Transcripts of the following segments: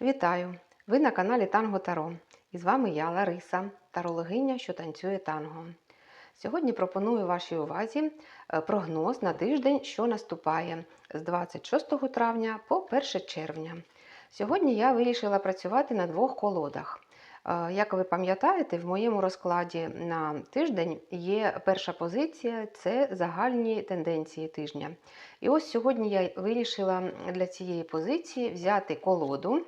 Вітаю! Ви на каналі Танго Таро. І з вами я, Лариса, тарологиня, що танцює танго. Сьогодні пропоную вашій увазі е, прогноз на тиждень, що наступає з 26 травня по 1 червня. Сьогодні я вирішила працювати на двох колодах. Е, Як ви пам'ятаєте, в моєму розкладі на тиждень є перша позиція це загальні тенденції тижня. І ось сьогодні я вирішила для цієї позиції взяти колоду,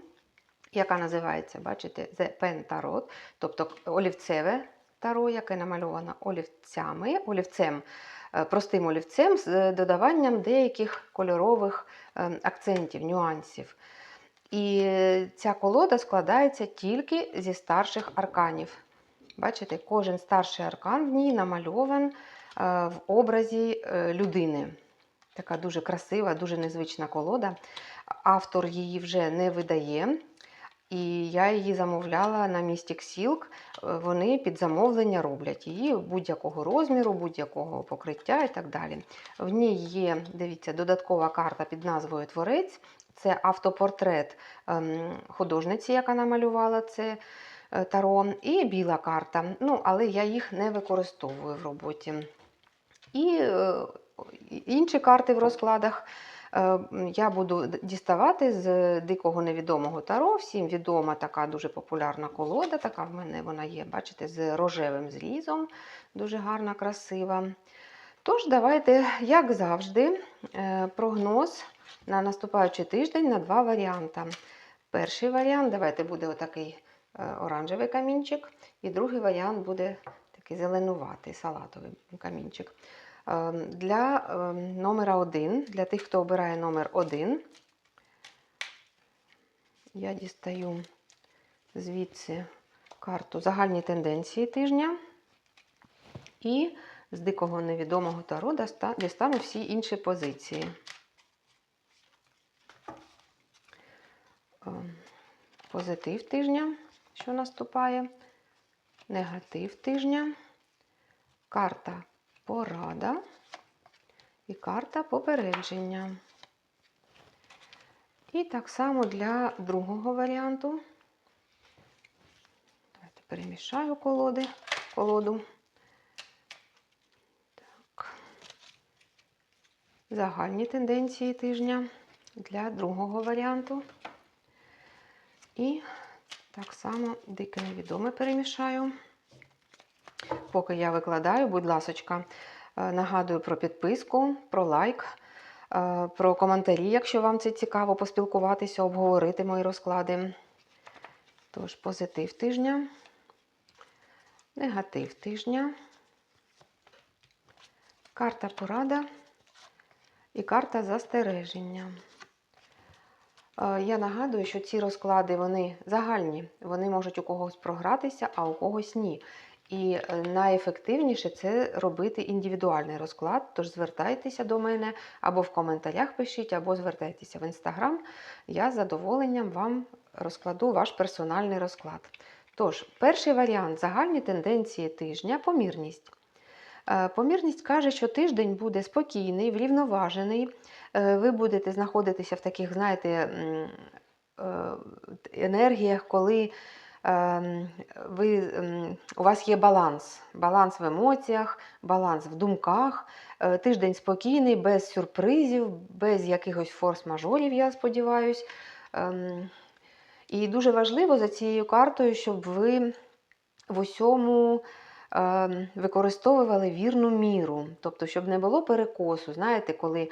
яка називається, бачите, The Pen Tarot, тобто олівцеве таро, яке намальовано олівцями, олівцем, е, простим олівцем з додаванням деяких кольорових е, акцентів, нюансів. І ця колода складається тільки зі старших арканів. Бачите, кожен старший аркан в ній намальован е, в образі е, людини. Така дуже красива, дуже незвична колода. Автор її вже не видає. І я її замовляла на Mystic Silk. Е, Вони під замовлення роблять її будь-якого розміру, будь-якого покриття і так далі. В ній є, дивіться, додаткова карта під назвою Творець. Це автопортрет ем, художниці, яка намалювала це е, таро, і біла карта. Ну, але я їх не використовую в роботі. І е, інші карти в розкладах я буду діставати з дикого невідомого таро. Всім відома така дуже популярна колода. Така в мене вона є, бачите, з рожевим зрізом. Дуже гарна, красива. Тож, давайте, як завжди, е, прогноз на наступаючий тиждень на два варіанти. Перший варіант, давайте буде отакий е, оранжевий камінчик, і другий варіант буде такий зеленуватий, салатовий камінчик. Е, Для е, номера 1, для тих, хто обирає номер 1, я дістаю звідси карту загальні тенденції тижня. І з дикого невідомого таро дістану всі інші позиції. Е, Позитив тижня, що наступає, негатив тижня, карта порада і карта попередження. І так само для другого варіанту. Давайте перемішаю колоди, колоду. Так. Загальні тенденції тижня для другого варіанту. І так само дике невідоме перемішаю. Поки я викладаю, будь ласочка, е, нагадую про підписку, про лайк, е, про коментарі, якщо вам це цікаво, поспілкуватися, обговорити мої розклади. Тож, позитив тижня, негатив тижня, карта порада і карта застереження. Е, Я нагадую, що ці розклади вони загальні, вони можуть у когось програтися, а у когось ні. І е, найефективніше це робити індивідуальний розклад. Тож звертайтеся до мене або в коментарях пишіть, або звертайтеся в інстаграм. Я з задоволенням вам розкладу ваш персональний розклад. Тож, перший варіант загальні тенденції тижня помірність. Е, Помірність каже, що тиждень буде спокійний, врівноважений. Е, Ви будете знаходитися в таких, знаєте, енергіях, коли ви, ем, у вас є баланс. Баланс в емоціях, баланс в думках. Е, Тиждень спокійний, без сюрпризів, без якихось форс-мажорів, я сподіваюся. Ем, І дуже важливо за цією картою, щоб ви в усьому ем, використовували вірну міру, тобто, щоб не було перекосу. Знаєте, коли е,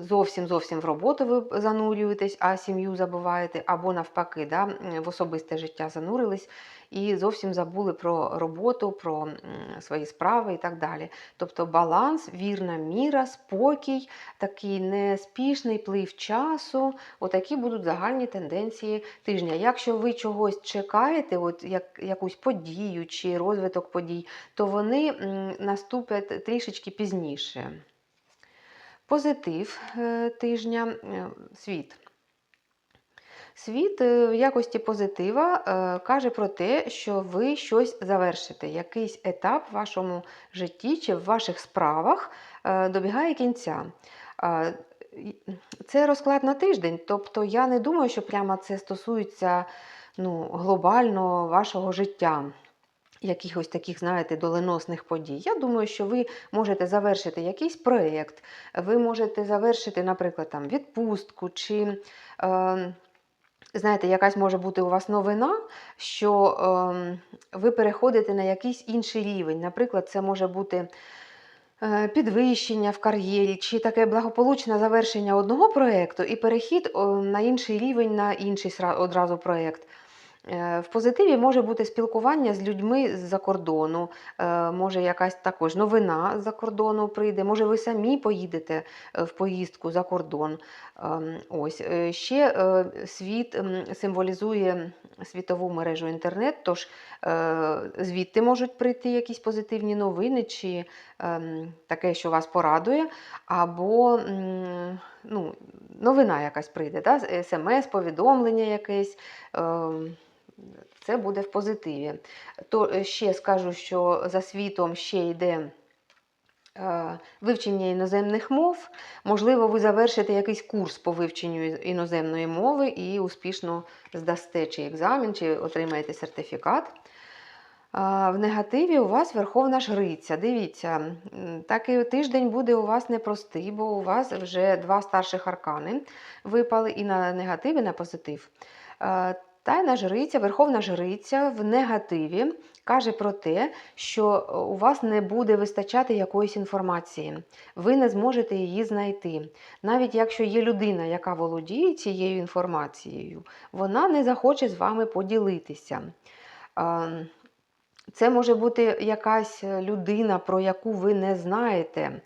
зовсім зовсім в роботу ви занурюєтесь, а сім'ю забуваєте, або навпаки, да, в особисте життя занурились і зовсім забули про роботу, про свої справи і так далі. Тобто баланс, вірна міра, спокій, такий неспішний плив часу. Отакі будуть загальні тенденції тижня. Якщо ви чогось чекаєте, от як, якусь подію чи розвиток подій, то вони наступлять трішечки пізніше. Позитив е, тижня е, світ. Світ е, в якості позитива е, каже про те, що ви щось завершите, якийсь етап в вашому житті чи в ваших справах е, добігає кінця. Це розклад на тиждень, тобто я не думаю, що прямо це стосується ну, глобально вашого життя. Якихось таких, знаєте, доленосних подій. Я думаю, що ви можете завершити якийсь проєкт, ви можете завершити, наприклад, там, відпустку, чи, е, знаєте, якась може бути у вас новина, що е, ви переходите на якийсь інший рівень. Наприклад, це може бути е, підвищення в кар'єрі, чи таке благополучне завершення одного проєкту і перехід о, на інший рівень, на інший одразу проєкт. Е, В позитиві може бути спілкування з людьми з-за кордону, е, може якась також новина з-за кордону прийде, може ви самі поїдете е, в поїздку за кордон. Ем, Ось. Ще світ символізує світову мережу інтернет, тож звідти можуть прийти якісь позитивні новини, чи ем, таке, що вас порадує, або ну, новина якась прийде, да? смс, повідомлення якесь. ем, Це буде в позитиві. То е, ще скажу, що за світом ще йде е, вивчення іноземних мов. Можливо, ви завершите якийсь курс по вивченню іноземної мови і успішно здасте чи екзамен, чи отримаєте сертифікат. В негативі у вас Верховна Жриця. Дивіться, такий тиждень буде у вас непростий, бо у вас вже два старших аркани випали і на негатив, і на позитив. Тайна жриця, Верховна Жриця в негативі каже про те, що е, у вас не буде вистачати якоїсь інформації, ви не зможете її знайти. Навіть якщо є людина, яка володіє цією інформацією, вона не захоче з вами поділитися. Це може бути якась е, людина, про яку ви не знаєте,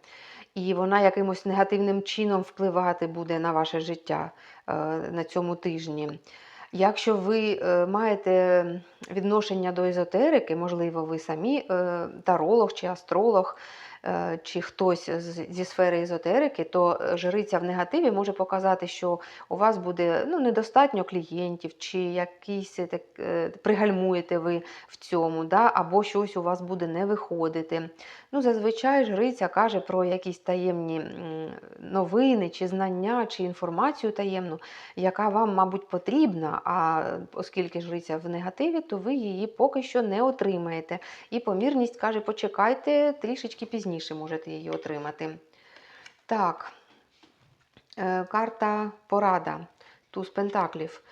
і вона якимось негативним чином впливати буде на ваше життя е, на цьому тижні. Якщо ви е, маєте відношення до езотерики, можливо, ви самі таролог чи астролог, чи хтось зі сфери езотерики, то е, жриця в негативі може показати, що у вас буде ну, недостатньо клієнтів, чи якийсь е, так, е, пригальмуєте ви в цьому, да? або щось у вас буде не виходити. Ну, зазвичай жриця каже про якісь таємні новини, чи знання, чи інформацію таємну, яка вам, мабуть, потрібна, а оскільки жриця в негативі, то ви її поки що не отримаєте. І помірність каже, почекайте, трішечки пізніше можете її отримати. Так, е, карта порада. Туз Пентаклів.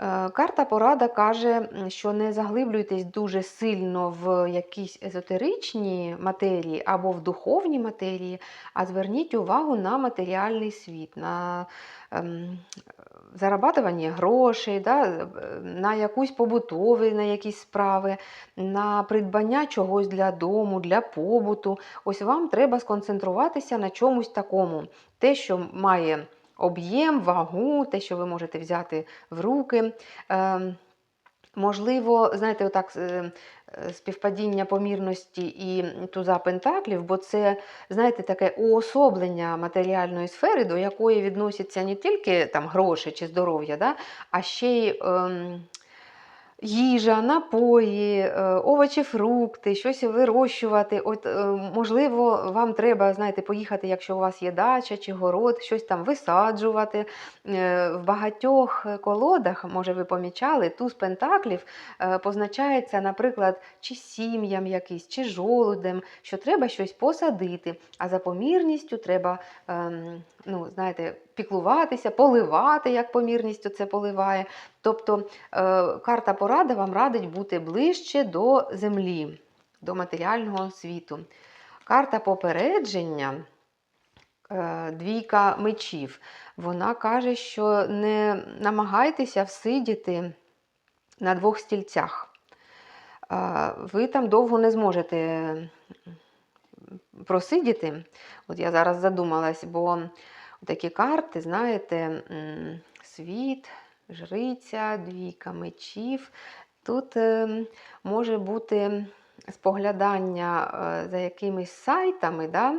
Е, Карта порада каже, що не заглиблюйтесь дуже сильно в якісь езотеричні матерії або в духовні матерії, а зверніть увагу на матеріальний світ, на ем, зарабатування грошей, да, е, на якусь побутові, на якісь справи, на придбання чогось для дому, для побуту. Ось вам треба сконцентруватися на чомусь такому. Те, що має об'єм, вагу, те, що ви можете взяти в руки. Ем, Можливо, знаєте, отак е, співпадіння помірності і туза пентаклів, бо це, знаєте, таке уособлення матеріальної сфери, до якої відносяться не тільки там гроші чи здоров'я, да, а ще й ем, їжа, напої, е, овочі, фрукти, щось вирощувати. От, е, можливо, вам треба, знаєте, поїхати, якщо у вас є дача чи город, щось там висаджувати. Е, В багатьох колодах, може, ви помічали, туз пентаклів позначається, наприклад, чи сім'ям якийсь, чи жолудем, що треба щось посадити, а за помірністю треба, ем, ну, знаєте, піклуватися, поливати, як помірністю це поливає. Тобто е, карта порада вам радить бути ближче до землі, до матеріального світу. Карта попередження, е, двійка мечів, вона каже, що не намагайтеся всидіти на двох стільцях. Е, Ви там довго не зможете просидіти. От я зараз задумалась, бо такі карти, знаєте, світ, жриця, двійка мечів. Тут е, може бути споглядання е, за якимись сайтами. Да?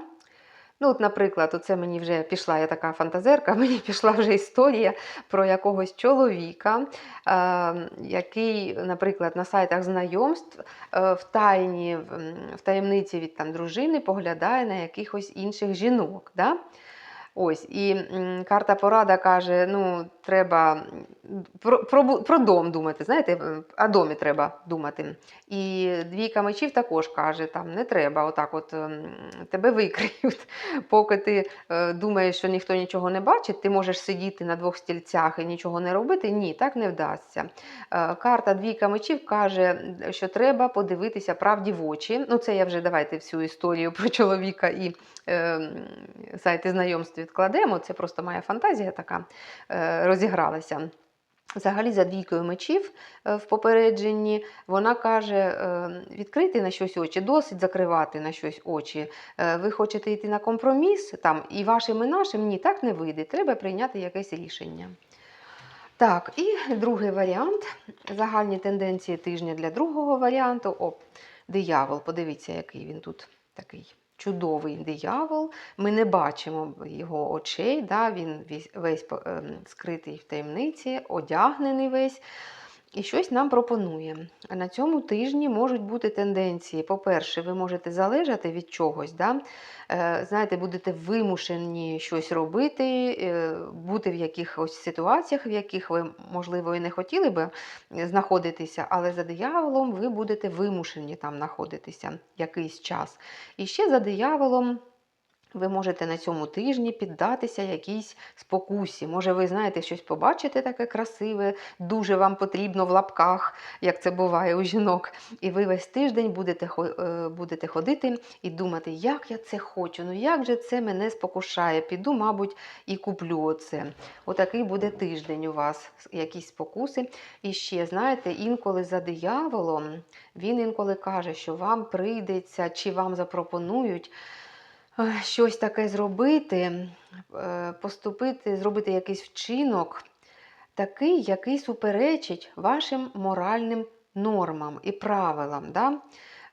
Ну, от, наприклад, оце мені вже пішла я така фантазерка, мені пішла вже історія про якогось чоловіка, е, який, наприклад, на сайтах знайомств е, в тайні, в таємниці від там, дружини поглядає на якихось інших жінок. Да? Ось, і карта порада каже: ну, треба про, про, про дом думати, знаєте, о домі треба думати. І двійка мечів також каже: там не треба, отак от ем, тебе викриють. Поки ти е, думаєш, що ніхто нічого не бачить, ти можеш сидіти на двох стільцях і нічого не робити. Ні, так не вдасться. Е, Карта двійка мечів каже, що треба подивитися правді в очі. Ну, це я вже давайте всю історію про чоловіка і е, сайти знайомств відкладемо. Це просто моя фантазія така е, розігралася. Взагалі, за двійкою мечів е, в попередженні вона каже е, відкрити на щось очі, досить закривати на щось очі. Ви хочете йти на компроміс там, і вашим, і нашим ні, так не вийде. Треба прийняти якесь рішення. Так, і другий варіант. Загальні тенденції тижня для другого варіанту. О, диявол, подивіться, який він тут такий чудовий диявол. Ми не бачимо його очей, да? він весь, ем, скритий в таємниці, одягнений весь. І щось нам пропонує. На цьому тижні можуть бути тенденції. По-перше, ви можете залежати від чогось, да? Е, знаєте, будете вимушені щось робити, е, бути в якихось ситуаціях, в яких ви, можливо, і не хотіли би знаходитися, але за дияволом ви будете вимушені там знаходитися якийсь час. І ще за дияволом. Ви можете на цьому тижні піддатися якійсь спокусі. Може, ви знаєте, щось побачите таке красиве, дуже вам потрібно в лапках, як це буває у жінок. І ви весь тиждень будете, е, будете ходити і думати, як я це хочу, ну як же це мене спокушає. Піду, мабуть, і куплю оце. Отакий буде тиждень у вас, якісь спокуси. І ще, знаєте, інколи за дияволом він інколи каже, що вам прийдеться чи вам запропонують щось таке зробити, е, поступити, зробити якийсь вчинок, такий, який суперечить вашим моральним нормам і правилам. Да?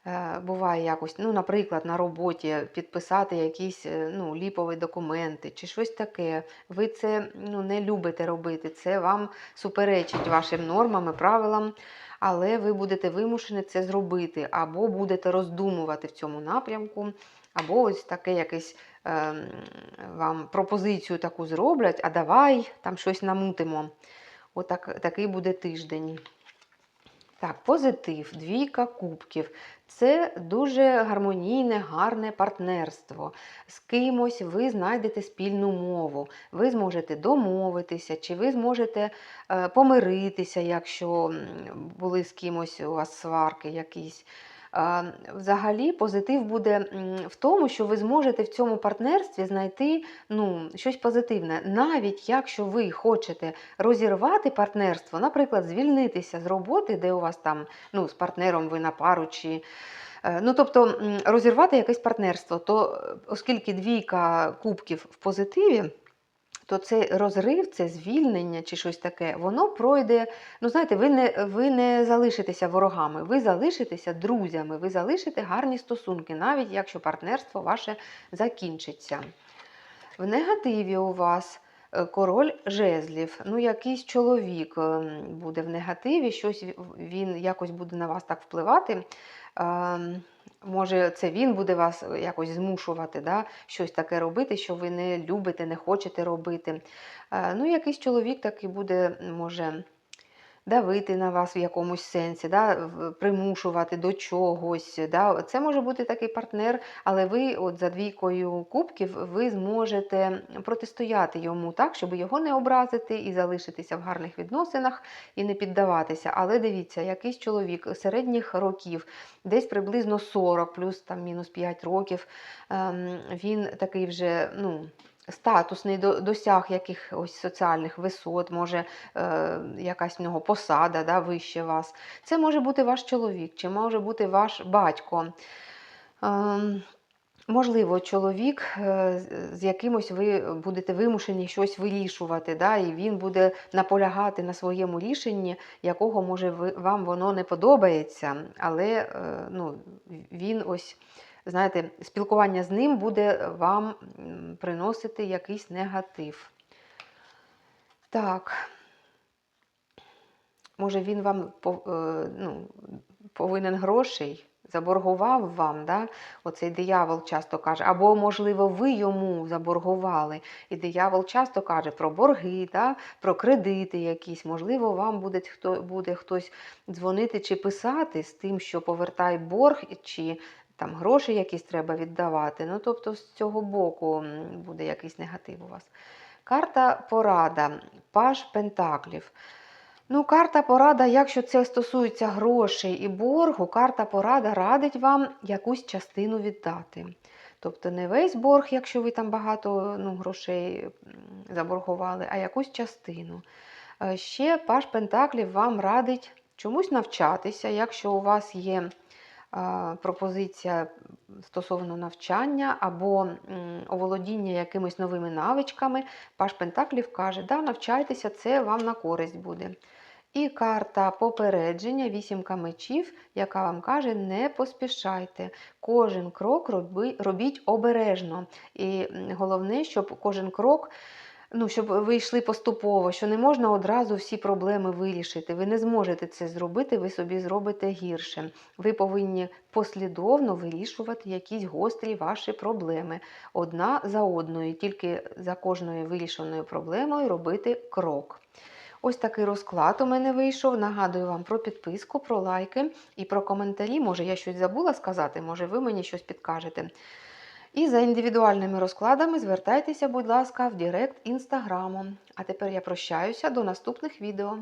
Е, Буває якось, ну, наприклад, на роботі підписати якісь е, ну, ліпові документи чи щось таке. Ви це ну, не любите робити, це вам суперечить вашим нормам і правилам, але ви будете вимушені це зробити, або будете роздумувати в цьому напрямку, або ось таке якесь ем, вам пропозицію таку зроблять, а давай там щось намутимо. Отак, такий буде тиждень. Так, позитив, двійка кубків. Це дуже гармонійне, гарне партнерство. З кимось ви знайдете спільну мову, ви зможете домовитися, чи ви зможете е, помиритися, якщо були з кимось у вас сварки якісь. Взагалі, позитив буде в тому, що ви зможете в цьому партнерстві знайти ну, щось позитивне, навіть якщо ви хочете розірвати партнерство, наприклад, звільнитися з роботи, де у вас там ну, з партнером ви на пару чи. е, Ну, тобто розірвати якесь партнерство, то е, оскільки двійка кубків в позитиві, то цей розрив, це звільнення чи щось таке, воно пройде. Ну, знаєте, ви не, ви не залишитеся ворогами, ви залишитеся друзями, ви залишите гарні стосунки, навіть якщо партнерство ваше закінчиться. В негативі у вас е, король жезлів, ну якийсь чоловік ем, буде в негативі, щось він якось буде на вас так впливати. Може, це він буде вас якось змушувати, да? щось таке робити, що ви не любите, не хочете робити. Е, Ну, якийсь чоловік такий буде, може, давити на вас в якомусь сенсі, да? примушувати до чогось. Да? Це може бути такий партнер, але ви от за двійкою кубків ви зможете протистояти йому так, щоб його не образити і залишитися в гарних відносинах і не піддаватися. Але дивіться, якийсь чоловік середніх років, десь приблизно 40, плюс там мінус 5 років, ем, він такий вже, ну. Статусний до- досяг якихось соціальних висот, може е, якась в нього посада да, вище вас. Це може бути ваш чоловік, чи може бути ваш батько. Ем, Можливо, чоловік, е, з- якимось ви будете вимушені щось вирішувати, да, і він буде наполягати на своєму рішенні, якого може вам воно не подобається, але е, ну, він ось, знаєте, спілкування з ним буде вам приносити якийсь негатив. Так. Може, він вам е, ну, повинен грошей, заборгував вам, да? оцей диявол часто каже, або, можливо, ви йому заборгували. І диявол часто каже про борги, да? про кредити якісь. Можливо, вам буде, хто, буде хтось дзвонити чи писати з тим, що повертай борг, чи там гроші якісь треба віддавати. Ну, тобто з цього боку буде якийсь негатив у вас. Карта порада, паж пентаклів. Ну, карта порада, якщо це стосується грошей і боргу, карта порада радить вам якусь частину віддати. Тобто не весь борг, якщо ви там багато ну, грошей заборгували, а якусь частину. Е, Ще паш Пентаклів вам радить чомусь навчатися, якщо у вас є пропозиція стосовно навчання або оволодіння якимись новими навичками, Паш Пентаклів каже, да, навчайтеся, це вам на користь буде. І карта попередження, вісімка мечів, яка вам каже, не поспішайте. Кожен крок робіть обережно. І головне, щоб кожен крок ну, щоб ви йшли поступово, що не можна одразу всі проблеми вирішити. Ви не зможете це зробити, ви собі зробите гірше. Ви повинні послідовно вирішувати якісь гострі ваші проблеми одна за одною, тільки за кожною вирішеною проблемою робити крок. Ось такий розклад у мене вийшов. Нагадую вам про підписку, про лайки і про коментарі. Може, я щось забула сказати, може, ви мені щось підкажете. І за індивідуальними розкладами звертайтеся, будь ласка, в Директ інстаграму. А тепер я прощаюся до наступних відео.